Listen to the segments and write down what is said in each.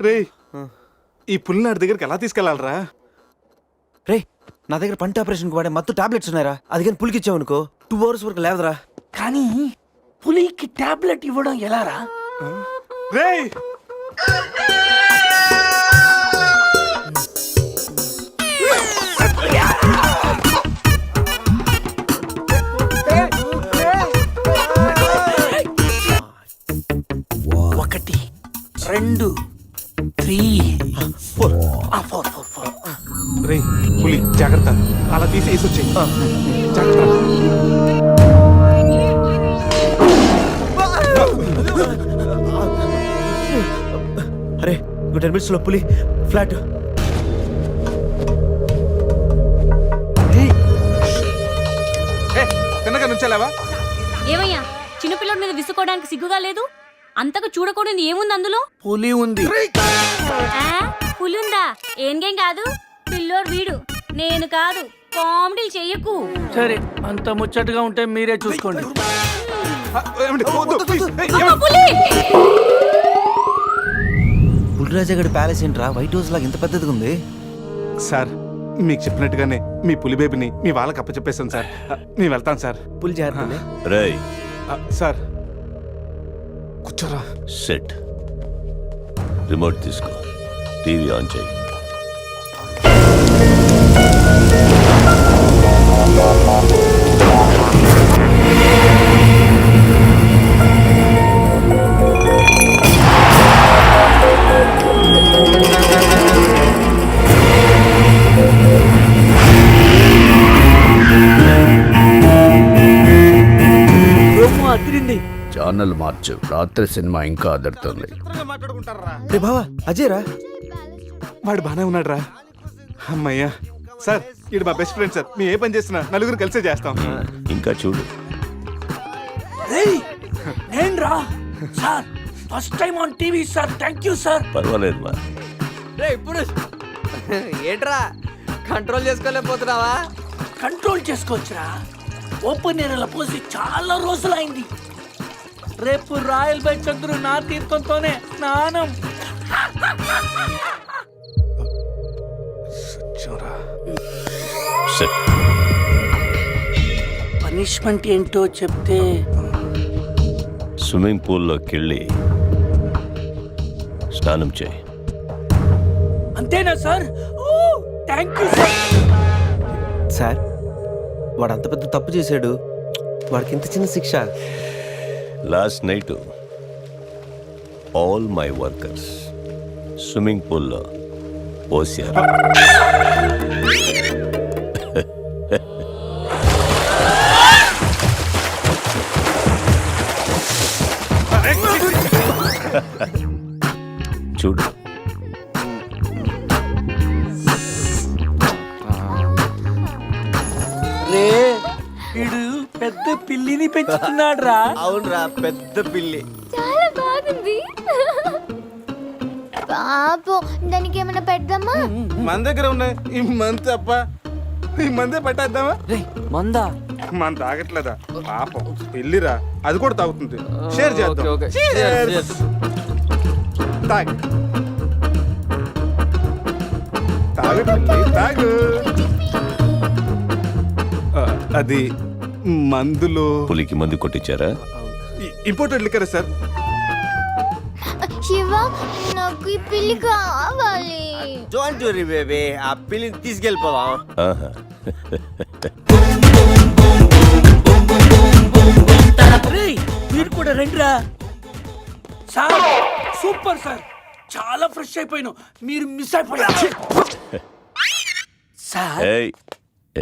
రే ఈ పుల్లి నాటి దగ్గరికి ఎలా తీసుకెళ్ళాలరా రే నా దగ్గర పంట ఆపరేషన్కి వాడే మత్తు టాబ్లెట్స్ ఉన్నాయరా. అది కానీ పులికిచ్చావు అనుకో టూ అవర్స్ వరకు లేవదరా. కానీ పులికి టాబ్లెట్ ఇవ్వడం ఎలారా? రే ఫోర్ ఫోర్ ఫోర్. ఫోర్ రే పులి జాగ్రత్త. అలా తీసి వేసి వచ్చేయ్. జాగ్రత్త. అరే ఇంకో టెన్ మినిట్స్లో పులి ఫ్లాట్. తిన్నగా నుంచెలావా? ఏమయ్యా చిన్నపిల్లడి మీద విసుకోవడానికి సిగ్గుగా లేదు? అంతకు చూడకూడదు ఏముంది అందులో? పులి ఉంది. ఆ, పులుందా? ఏంగేం కాదు? పిల్లోడు వీడు. నేను కాదు. కామెడీలు చెయ్యకు. సరే అంత ముచ్చటగా ఉంటే మీరే చూసుకోండి. పులిరాజగడ్ ప్యాలెస్ ఏంట్రా? వైట్ హౌస్ లాగా ఎంత పెద్దదిగా ఉంది. సార్ మీకు చెప్పినట్టుగానే మీ పులి బేబీని మీ వాళ్ళకి అప్పచెప్పేస్తాను సార్. నేను వెళ్తాను సార్. పులి జాగ్రత్త రేయ్. ఆ, సార్. కూర్చోరా. సెట్. రిమోట్ తీసుకో. టీవీ ఆన్ చేయి. మార్చు రాత్రి సినిమా ఇంకా అదరుతుంది. రే బావా అజయ్ రా వాడు బానే ఉన్నాడు రా అమ్మయ్యా. సార్ ఇది మా బెస్ట్ ఫ్రెండ్ సార్. మేము ఏ పని చేసినా నలుగురు కలిసే చేస్తాం. ఇంకా చూడు. నేను రా sir first time on TV sir. Thank you sir. పర్వాలేదు మా. ఇప్పుడు. ఏంట్రా? కంట్రోల్ చేసుకోలేకపోతున్నావా? కంట్రోల్ చేసుకోవచ్చురా. ఓపెన్ ఏరియాలో పోసి చాలా రోజులైంది. రేపు రాయల్ బై చంద్రు నా తీర్థంతోనే స్నానం. పనిష్మెంట్ ఏంటో చెప్తే స్విమ్మింగ్ పూల్లోకి వెళ్ళి స్నానం చేయి. అంతేనా sir? Oh thank you sir. Sir వాడు అంత పెద్ద తప్పు చేశాడు. వాడికి ఇంత చిన్న శిక్ష. Last night all my workers swimming పూల్లో పోసారు చూడు. పిల్లిని పెంచుతున్నాడు రా అవునరా పెద్ద పిల్లి. చాలా బాగుంది. పాపం దానికి ఏమైనా పెడదామా? మన దగ్గర ఉన్నాయి. ఈ మంత్ తప్ప ఈ మందే పట్టేద్దామా? మందా? మన తాగట్లేదా? పాపం పెళ్ళిరా అది కూడా తాగుతుంది. షేర్ చేద్దాం. Okay, okay. Cheers. Cheers. తాగు. తాగు పిల్లి, తాగు. ఆ, అది మందులు. పులికి మందు కొట్టించారా? Imported liquor sir. శివ నాకు ఈ పిల్లి కావాలి. డోంట్ వరీ బేబీ ఆ పిల్లిని తీసుకెళ్ళిపోదాం. ఆహా. మీరు కూడా రండిరా. Sir super sir. చాలా ఫ్రెష్ అయిపోయినావు మీరు మిస్ అయిపోయారు. సార్ ఏయ్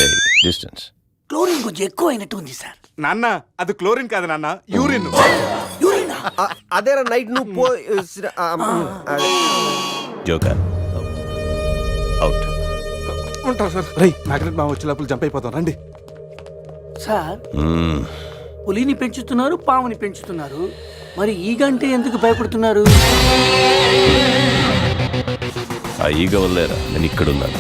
ఏయ్ డిస్టెన్స్. క్లోరిన్ కొంచెం ఎక్కువ అయినట్టు ఉంది సార్. నాన్న అది క్లోరిన్ కాదు నాన్న యూరిన్. యూరినా? అదేరా నైట్ నువ్వు పో జోకర్ అవుట్. ఉంటాం సార్. రై మ్యాగ్నెట్ మా వచ్చే లోపల జంప్ అయిపోతాం రండి. సార్ పులిని పెంచుతున్నారు పాముని పెంచుతున్నారు. మరి ఈ గంటే ఎందుకు భయపడుతున్నారు? ఆ ఈగ వల్లేరా? నేను ఇక్కడున్నాను.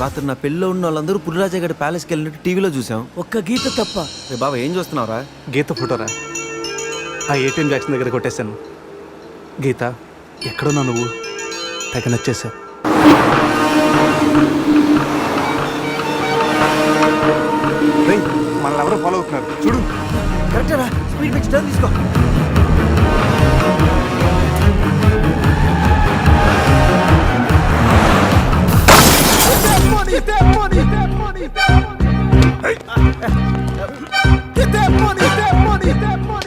రాత్రి నా పెళ్ళిలో ఉన్న వాళ్ళందరూ పురిరాజా గడి ప్యాలెస్కి వెళ్ళినట్టు టీవీలో చూసాం ఒక్క గీత తప్ప. రే బాబా ఏం చూస్తున్నావురా? గీత ఫోటోరా ఆ ఏటీఎం జాక్సన్ దగ్గర కొట్టేశాను. గీత ఎక్కడున్నావు నువ్వు? తెగ నచ్చేసావు మనల్ని ఎవరో ఫాలో అవుతున్నారు. చూడు. కరెక్టరా స్పీడ్ పెంచి టర్న్ తీసుకో. money, that money, that money, that money. Get that money, that money, that money.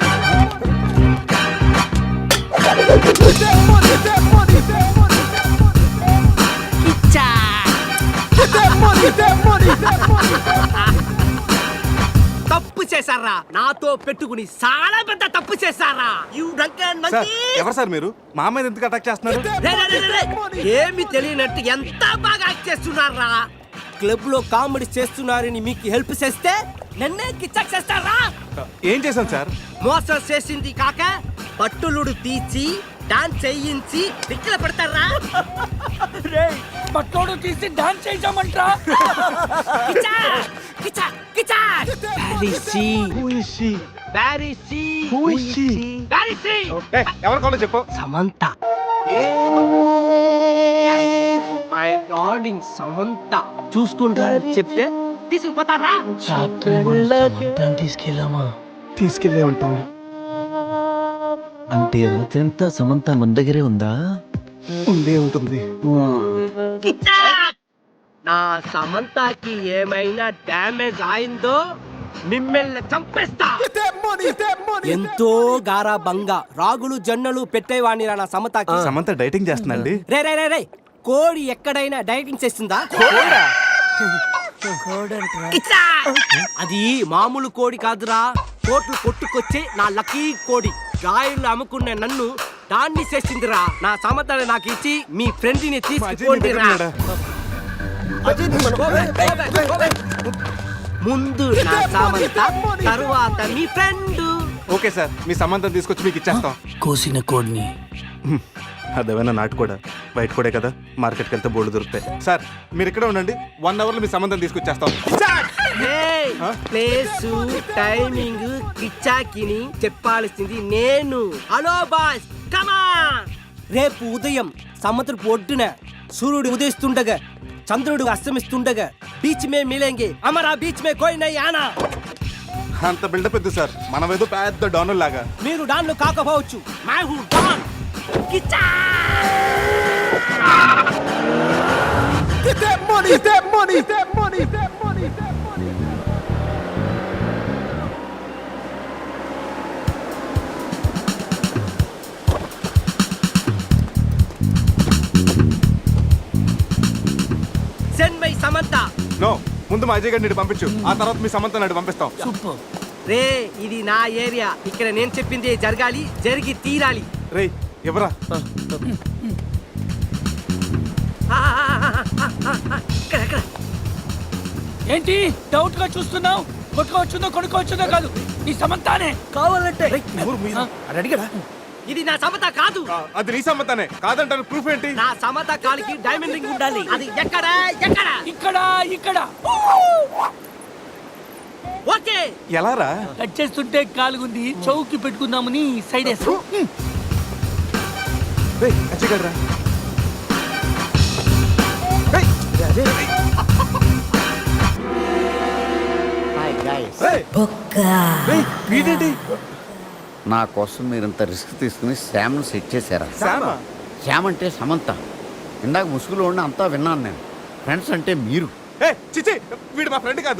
చేశారా? నాతో పెట్టుకుని చాలా పెద్ద తప్పు చేశారా? యు డ్రంకన్ సార్ ఎవరు సార్ మీరు? మా మీద ఎందుకు అటాక్ చేస్తున్నారు? ఏమి తెలియనట్టు ఎంత బాగా యాక్ట్ చేస్తున్నారా? క్లబ్లో కామెడీ చేస్తున్నారని మీకు హెల్ప్ చేస్తే నన్నే కిచ్చక్ చేస్తారా? ఏం చేశాను సార్? మోసం చేసింది కాక పట్టులుడు తీసి డాన్స్ చేయించి దిక్కుల పెడతారా? రే పట్టోడు తీసి డాన్స్ చేద్దామంట్రా కిచా కిచా కిచా. ప్యారిసీ ప్యారిసీ ప్యారిసీ ఎవరు కావాలో చెప్పు. సమంత. My darling Samantha. చూసుకుంటా చెప్తే తీసుకుపోతారా? తీసుకెళ్ళామా? తీసుకెళ్ళే ఉంటాం. అంటే రాత్రంతా సమంత మన దగ్గరే ఉందా? ఉండే ఉంటుంది! నా సమంతకి ఏమైనా డ్యామేజ్ అయిందో మిమ్మల్ని చంపేస్తా. ఎంతో గారాబంగా రాగులు జొన్నలు పెట్టేవాణి నా సమతకి. సమంత డైటింగ్ చేస్తుందండి రే రే రే రే కోడి ఎక్కడైనా డైటింగ్ చేస్తుందా! అది మామూలు కోడి కాదురా. కోట్లు కొట్టుకొచ్చే నా లక్కీ కోడి. గాయలు అమ్ముకునే నన్ను దాన్ని చేసిందిరా. నా సమతని నాకు ఇచ్చి మీ ఫ్రెండ్ని తీసుకుపోండిరా. ముందు నా సామంత తరువాత మీ ఫ్రెండ్. ఓకే సార్ మీ సంబంధం తీసుకొచ్చి మీకు ఇచ్చేస్తాం. కోసిన కోడిని. అదేమైనా నాటు కూడా? బయట కూడా కదా మార్కెట్కి వెళ్తే బోర్డు దొరుకుతాయి. సార్ మీరు ఇక్కడే ఉండండి వన్ అవర్లో మీ సంబంధం తీసుకొచ్చేస్తాం. ప్లేస్ టైమింగ్ కిచ్చాకిని చెప్పాల్సింది నేను. హలో బాస్ కమా రేపు ఉదయం సముద్రపు ఒడ్డున సూర్యుడు ఉదయిస్తుండగా చంద్రుడు అస్తమిస్తుండగా బీచ్ మే మిలేంగే అమరా బీచ్ మే కోయి నై ఆనా అంత బిల్డప్ ఎద్దు సార్? మనం ఏదో పెద్ద డోనర్ లాగా. మీరు డాన్లు కాకపోవచ్చు. My who don Kichcha! Send ముందు మా అజయ్ గారిని పంపించు. ఆ తర్వాత మీ సంబంధం నాడు పంపిస్తాం. సూపర్. రే ఇది నా ఏరియా. ఇక్కడ నేను చెప్పింది జరగాలి జరిగి తీరాలి. రేయ్ ఎవరా? ఇక్కడ ఇక్కడ. ఏంటి? డౌట్గా చూస్తున్నావు? కొట్టుకోవచ్చుందో కొనుక్కోవచ్చుందో కాదు. నీ సమంతానే. కావాలంటే. అడిగడా ఇది నా సమత కాదు. అది నీ సంబంధానే కాదంటాను ప్రూఫ్ ఏంటి? నా సమత కాలికి డైమండ్ రింగ్ ఉండాలి. అది ఎక్కడ? ఎక్కడ? ఇక్కడ ఇక్కడ. ఓకే. ఎలా రా కట్ చేస్తుంటే కాలుగుంది. చౌకి పెట్టుకుందామని సైడ్ వేస్తా. రేయ్ అజయ్ గారు రా రేయ్, రేయ్, వీడేంటి నా కోసం మీరు ఇంత రిస్క్ తీసుకుని శ్యామ్ను సెట్ చేశారా? శ్యామ్? అంటే సమంత. ఇందాక ముసుగులో ఉండి అంతా విన్నాను నేను. ఫ్రెండ్స్ అంటే మీరు. చిచి వీడు మా ఫ్రెండ్ కాదు.